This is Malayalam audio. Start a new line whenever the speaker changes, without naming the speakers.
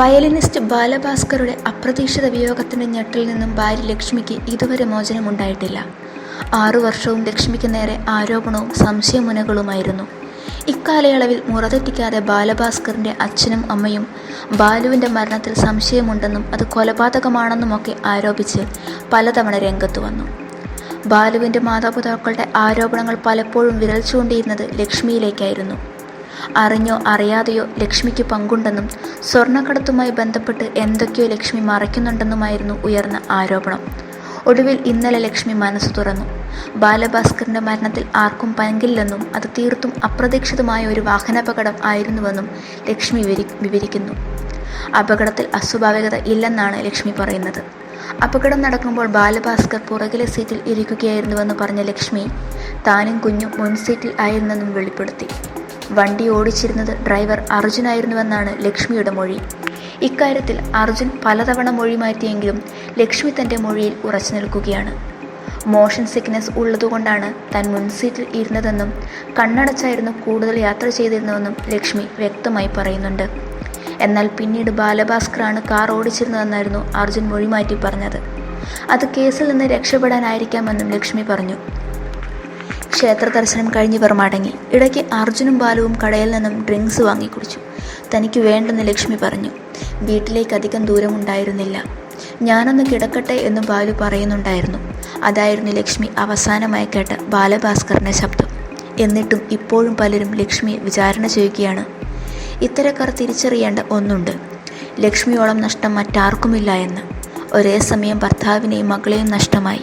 വയലിനിസ്റ്റ് ബാലഭാസ്കറുടെ അപ്രതീക്ഷിത വിയോഗത്തിന്റെ ഞെട്ടിൽ നിന്നും ഭാര്യ ലക്ഷ്മിക്ക് ഇതുവരെ മോചനമുണ്ടായിട്ടില്ല. ആറു വർഷവും ലക്ഷ്മിക്ക് നേരെ ആരോപണവും സംശയമുനകളുമായിരുന്നു. ഇക്കാലയളവിൽ മുറതെറ്റിക്കാതെ ബാലഭാസ്കറിന്റെ അച്ഛനും അമ്മയും ബാലുവിന്റെ മരണത്തിൽ സംശയമുണ്ടെന്നും അത് കൊലപാതകമാണെന്നുമൊക്കെ ആരോപിച്ച് പലതവണ രംഗത്ത് വന്നു. ബാലുവിന്റെ മാതാപിതാക്കളുടെ ആരോപണങ്ങൾ പലപ്പോഴും വിരൽ ചൂണ്ടിയിരുന്നത് ലക്ഷ്മിയിലേക്കായിരുന്നു. അറിഞ്ഞോ അറിയാതെയോ ലക്ഷ്മിക്ക് പങ്കുണ്ടെന്നും സ്വർണക്കടത്തുമായി ബന്ധപ്പെട്ട് എന്തൊക്കെയോ ലക്ഷ്മി മറയ്ക്കുന്നുണ്ടെന്നുമായിരുന്നു ഉയർന്ന ആരോപണം. ഒടുവിൽ ഇന്നലെ ലക്ഷ്മി മനസ്സ് തുറന്നു. ബാലഭാസ്കറിന്റെ മരണത്തിൽ ആർക്കും പങ്കില്ലെന്നും അത് തീർത്തും അപ്രതീക്ഷിതമായ ഒരു വാഹനാപകടം ആയിരുന്നുവെന്നും ലക്ഷ്മി വിവരി വിവരിക്കുന്നു. അപകടത്തിൽ അസ്വാഭാവികത ഇല്ലെന്നാണ് ലക്ഷ്മി പറയുന്നത്. അപകടം നടക്കുമ്പോൾ ബാലഭാസ്കർ പുറകിലെ സീറ്റിൽ ഇരിക്കുകയായിരുന്നുവെന്ന് പറഞ്ഞ ലക്ഷ്മി താനും കുഞ്ഞും മുൻ സീറ്റിൽ ആയിരുന്നെന്നും വെളിപ്പെടുത്തി. വണ്ടി ഓടിച്ചിരുന്നത് ഡ്രൈവർ അർജുനായിരുന്നുവെന്നാണ് ലക്ഷ്മിയുടെ മൊഴി. ഇക്കാര്യത്തിൽ അർജുൻ പലതവണ മൊഴി മാറ്റിയെങ്കിലും ലക്ഷ്മി തന്റെ മൊഴിയിൽ ഉറച്ചു നിൽക്കുകയാണ്. മോഷൻ സിക്നസ് ഉള്ളതുകൊണ്ടാണ് താൻ മുൻസീറ്റിൽ ഇരുന്നതെന്നും കണ്ണടച്ചായിരുന്നു കൂടുതൽ യാത്ര ചെയ്തിരുന്നതെന്നും ലക്ഷ്മി വ്യക്തമായി പറയുന്നുണ്ട്. എന്നാൽ പിന്നീട് ബാലഭാസ്കറാണ് കാർ ഓടിച്ചിരുന്നതെന്നായിരുന്നു അർജുൻ മൊഴി മാറ്റി പറഞ്ഞത്. അത് കേസിൽ നിന്ന് രക്ഷപ്പെടാനായിരിക്കാമെന്നും ലക്ഷ്മി പറഞ്ഞു. ക്ഷേത്ര ദർശനം കഴിഞ്ഞവർ മടങ്ങി. ഇടയ്ക്ക് അർജുനും ബാലുവും കടയിൽ നിന്നും ഡ്രിങ്ക്സ് വാങ്ങിക്കുടിച്ചു തനിക്ക് വേണ്ടെന്ന് ലക്ഷ്മി പറഞ്ഞു. വീട്ടിലേക്ക് അധികം ദൂരമുണ്ടായിരുന്നില്ല ഞാനൊന്ന് കിടക്കട്ടെ എന്ന് ബാലു പറയുന്നുണ്ടായിരുന്നു. അതായിരുന്നു ലക്ഷ്മി അവസാനമായി കേട്ട ബാലഭാസ്കറിന്റെ ശബ്ദം. എന്നിട്ടും ഇപ്പോഴും പലരും ലക്ഷ്മിയെ വിചാരണ ചെയ്യുകയാണ്. ഇത്തരക്കാർ തിരിച്ചറിയേണ്ട ഒന്നുണ്ട്. ലക്ഷ്മിയോളം നഷ്ടം മറ്റാർക്കുമില്ല എന്ന്. ഒരേ സമയം ഭർത്താവിനെയും മകളെയും നഷ്ടമായി.